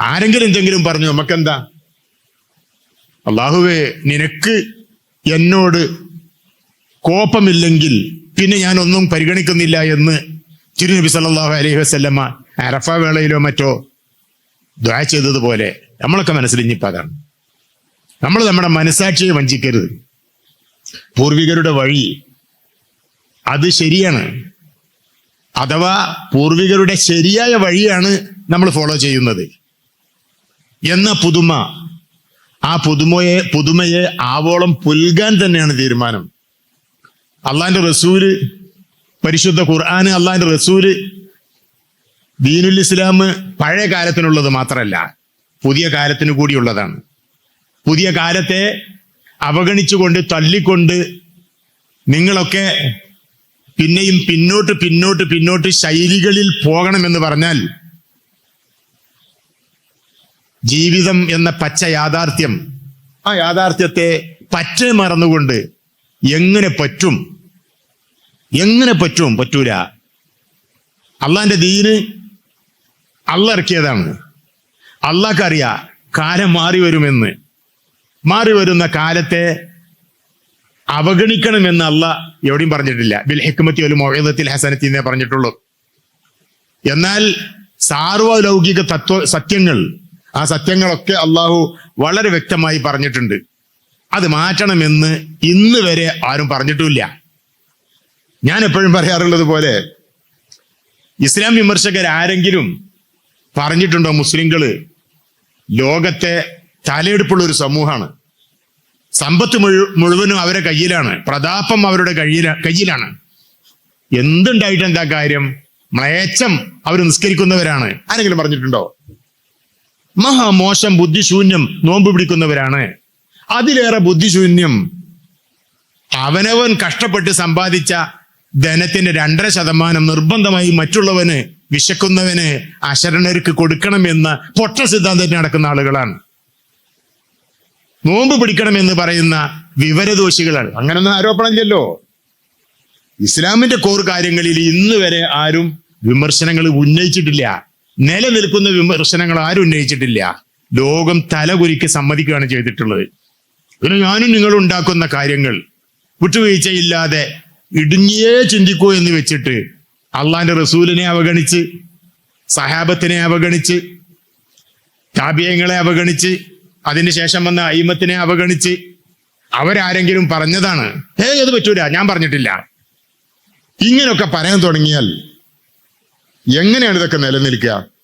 ആരെങ്കിലും എന്തെങ്കിലും പറഞ്ഞു നമുക്കെന്താ? അള്ളാഹുവേ നിനക്ക് എന്നോട് കോപമില്ലെങ്കിൽ പിന്നെ ഞാൻ ഒന്നും പരിഗണിക്കുന്നില്ല എന്ന് തിരുനബി സല്ലാഹു അലൈഹി വസല്ലമ അറഫ വേളയിലോ മറ്റോ ദ്വാ ചെയ്തതുപോലെ നമ്മളൊക്കെ അതാണ് നമ്മൾ നമ്മുടെ മനസാക്ഷിയെ വഞ്ചിക്കരുത്. പൂർവികരുടെ വഴി അത് ശരിയാണ്. അഥവാ പൂർവികരുടെ ശരിയായ വഴിയാണ് നമ്മൾ ഫോളോ ചെയ്യുന്നത്. എന്ന പുതുമ ആ പുതുമയെ പുതുമയെ ആവോളം പുൽകാൻ തന്നെയാണ് തീരുമാനം. അള്ളാന്റെ റസൂൽ പരിശുദ്ധ ഖുർആന് അള്ളാന്റെ റസൂൽ ദീനുൽ ഇസ്ലാം പഴയ കാലത്തിനുള്ളത് മാത്രമല്ല പുതിയ കാലത്തിനു കൂടിയുള്ളതാണ്. പുതിയ കാലത്തെ അവഗണിച്ചുകൊണ്ട് തള്ളിക്കൊണ്ട് നിങ്ങളൊക്കെ പിന്നെയും പിന്നോട്ട് പിന്നോട്ട് പിന്നോട്ട് ശൈലികളിൽ പോകണമെന്ന് പറഞ്ഞാൽ ജീവിതം എന്ന പച്ച യാഥാർത്ഥ്യം. ആ യാഥാർത്ഥ്യത്തെ പറ്റ മറന്നുകൊണ്ട് എങ്ങനെ പറ്റും? എങ്ങനെ പറ്റും? പറ്റൂല. അള്ളാന്റെ ദീന് അള്ള ഇറക്കിയതാണ്. അള്ളാഹ്ക്കറിയാ കാലം മാറി വരുമെന്ന്. മാറി വരുന്ന കാലത്തെ അവഗണിക്കണമെന്ന് അല്ല എവിടെയും പറഞ്ഞിട്ടില്ല. ബിൽ ഹിക്മത്തി ഒരു മൊഹീദത്തിൽ ഹസനത്തി എന്നേ പറഞ്ഞിട്ടുള്ളൂ. എന്നാൽ സാർവലൗകിക തത്വ സത്യങ്ങൾ ആ സത്യങ്ങളൊക്കെ അള്ളാഹു വളരെ വ്യക്തമായി പറഞ്ഞിട്ടുണ്ട്. അത് മാറ്റണമെന്ന് ഇന്ന് വരെ ആരും പറഞ്ഞിട്ടുമില്ല. ഞാൻ എപ്പോഴും പറയാറുള്ളത് പോലെ ഇസ്ലാം വിമർശകർ ആരെങ്കിലും പറഞ്ഞിട്ടുണ്ടോ മുസ്ലിങ്ങൾ ലോകത്തെ തലയെടുപ്പുള്ള ഒരു സമൂഹമാണ്. സമ്പത്ത് മുഴു- മുഴുവനും അവരുടെ കയ്യിലാണ്. പ്രതാപം അവരുടെ കയ്യില കയ്യിലാണ്. എന്തുണ്ടായിട്ട് എന്താ കാര്യം? മ്ലേച്ഛം അവർ നിസ്കരിക്കുന്നവരാണ്. ആരെങ്കിലും പറഞ്ഞിട്ടുണ്ടോ? മഹാമോശം ബുദ്ധിശൂന്യം നോമ്പ് പിടിക്കുന്നവരാണ്. അതിലേറെ ബുദ്ധിശൂന്യം അവനവൻ കഷ്ടപ്പെട്ട് സമ്പാദിച്ച ധനത്തിന്റെ രണ്ടര ശതമാനം നിർബന്ധമായി മറ്റുള്ളവന് വിശക്കുന്നവന് അശരണർക്ക് കൊടുക്കണമെന്ന പൊട്ട സിദ്ധാന്തത്തിൽ നടക്കുന്ന ആളുകളാണ്. നോമ്പ് പിടിക്കണമെന്ന് പറയുന്ന വിവരദോഷികളാണ്. അങ്ങനൊന്നും ആരോപണമില്ലല്ലോ. ഇസ്ലാമിന്റെ കോർ കാര്യങ്ങളിൽ ഇന്ന് വരെ ആരും വിമർശനങ്ങൾ ഉന്നയിച്ചിട്ടില്ല. നിലനിൽക്കുന്ന വിമർശനങ്ങൾ ആരും ഉന്നയിച്ചിട്ടില്ല. ലോകം തലകുരിക്ക് സമ്മതിക്കുകയാണ് ചെയ്തിട്ടുള്ളത്. പിന്നെ ഞാനും നിങ്ങൾ ഉണ്ടാക്കുന്ന കാര്യങ്ങൾ വിട്ടുവീഴ്ചയില്ലാതെ ഇടുങ്ങിയേ ചിന്തിക്കൂ എന്ന് വെച്ചിട്ട് അള്ളാന്റെ റസൂലിനെ അവഗണിച്ച് സഹാബത്തിനെ അവഗണിച്ച് താപിയങ്ങളെ അവഗണിച്ച് അതിനുശേഷം വന്ന അയിമത്തിനെ അവഗണിച്ച് അവരാരെങ്കിലും പറഞ്ഞതാണ്. ഹേ അത് പറ്റൂല ഞാൻ പറഞ്ഞിട്ടില്ല. ഇങ്ങനൊക്കെ പറയാൻ തുടങ്ങിയാൽ എങ്ങനെയാണ് ഇതൊക്കെ നിലനിൽക്കുക?